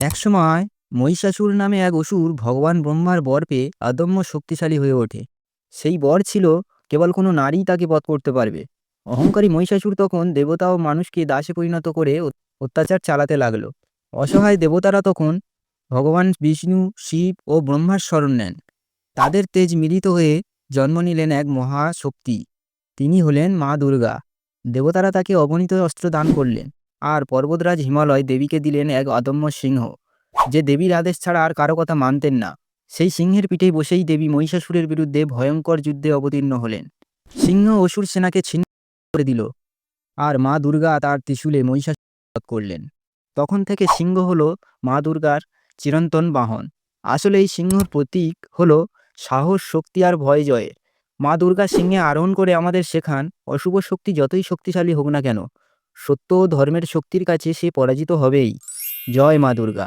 একসময় মহিষাসুর নামে এক অসুর ভগবান ব্রহ্মার বর পেয়ে অদম্য শক্তিশালী হয়ে ওঠে। সেই বর ছিল কেবল কোনো নারী তাকে বধ করতে পারবে। অহংকারী মহিষাসুর তখন দেবতা ও মানুষকে দাসে পরিণত করে অত্যাচার চালাতে লাগল। অসহায় দেবতারা তখন ভগবান বিষ্ণু, শিব ও ব্রহ্মার শরণ নেন। তাদের তেজ মিলিত হয়ে জন্ম নিলেন এক মহাশক্তি। তিনি হলেন মা দুর্গা। দেবতারা তাকে অগণিত অস্ত্র দান করলেন। আর পর্বতরাজ হিমালয় দেবীকে দিলেন এক অদম্য সিংহ। যে দেবীর আদেশ ছাড়া আর কারও কথা মানতেন না। সেই সিংহের পিঠে বসেই দেবী মহিষাসুরের বিরুদ্ধে ভয়ঙ্কর যুদ্ধে অবতীর্ণ হলেন। সিংহ অসুর সেনাকে ছিন্ন করে দিল আর মা দুর্গা তার ত্রিশূলে মহিষাসুর করলেন। তখন থেকে সিংহ হলো মা দুর্গার চিরন্তন বাহন। আসলে এই সিংহর প্রতীক হলো সাহস, শক্তি আর ভয় জয়ের মা দুর্গা সিংহে আরোহণ করে আমাদের শেখান, অশুভ শক্তি যতই শক্তিশালী হোক না কেন সত্য ও ধর্মের শক্তির কাছে সে পরাজিত হবেই। জয় মা দুর্গা।